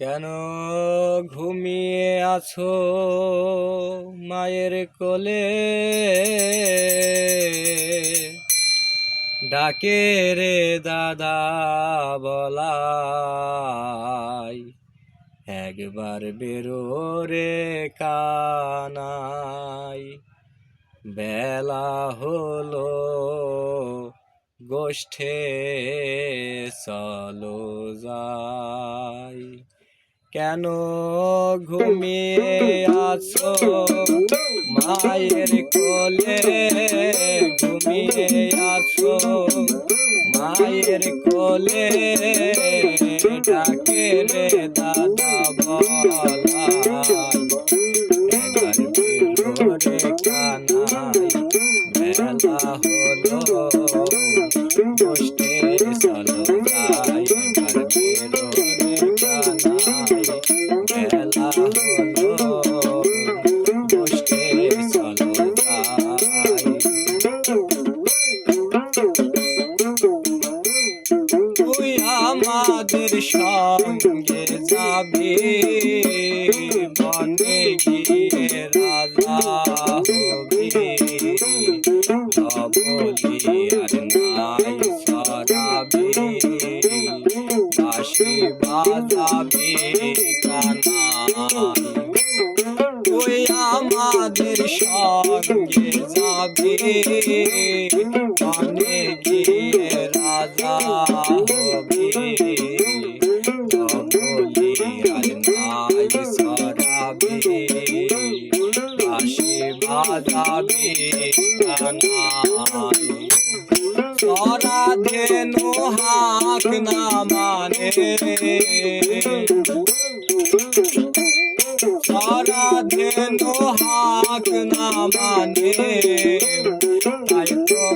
কেন ঘুমিয়ে আছো মায়ের কোলে? ডাকে রে দাদা বলাই, একবার বেরো রে কানাই। বেলা হলো, গোষ্ঠে চলো যাই। কেন ঘুমিয়ে আছো? মায়ের কোলে ঘুমিয়ে আছো? মায়ের কোলে ডাকে রে দাদা বলা কানাই বেলা হলো। গোষ্ঠে চলো যাবি বনে গিয়ে রাজা হবি বলি আর নাই সরাবি বাসি বাজাবি কানাই তুই আমাদের সঙ্গে যাবি। সরাবি বাসি বাজাবি সরা ধেনু হাক না মানে সরা ধেনু হাক না মানে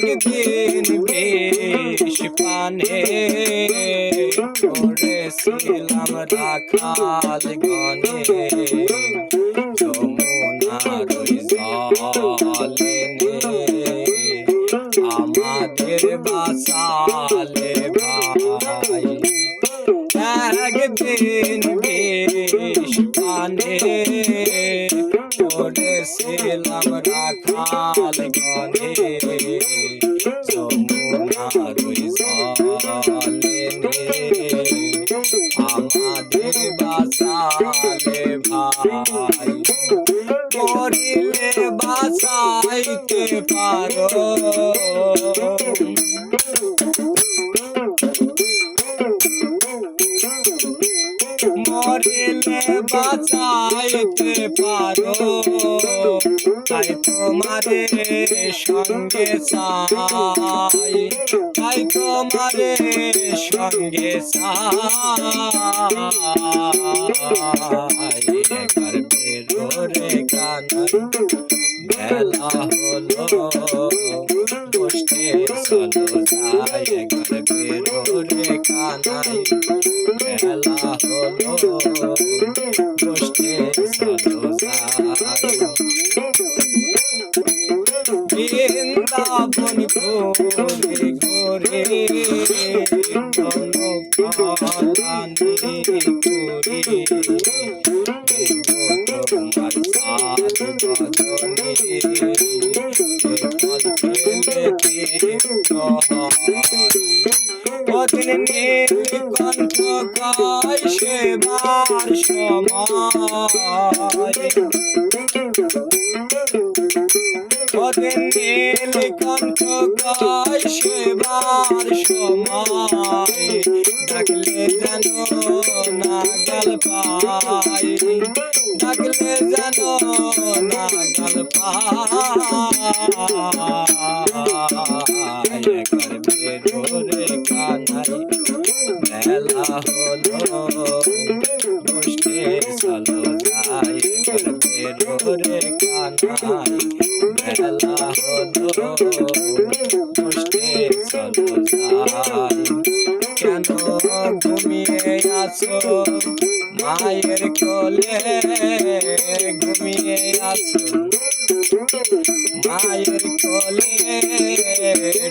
যাই একদিন বেশ পানে করেছিলাম রাখাল গনে যমুনার ওই জলে নে আমাদের বাসালে ভাই একদিন বেশ পানে করেছিলাম রাখাল গনে বাসালে ভাই। করিলে বাসাইতে পারো। মরিলে বাঁচাইতে পারো। তাই তোমারে সঙ্গে চাই। তাই তোমারে সঙ্গে চাই। একবার বেরোরে কানাই বেলা হলো গোষ্ঠে চলো যাই। একবার বেরোরে কানাই বেলা হলো গোষ্ঠে চলো যাই। ঘোরে ঘোরে জনপালানি করে তোমার সাত বদনে পত্ন নীল কণ্ঠ গায় সেবার সময় পত্ন নীল কণ্ঠ গায় সেবার সময় ডাকলে যেন নাগাল পাই ডাকলে যেন নাগাল পাই একবার বেরোরে হলো গোষ্ঠীর চলো যাই গর্বের ওরে কানাই মেলা ঘুমিয়ে আছো মায়ের কোলে ঘুমিয়ে আছো মায়ের কোলে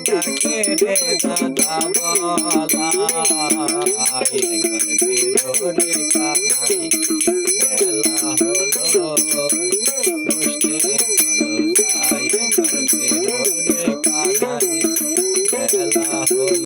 ডাকে রে দাদা বলা রে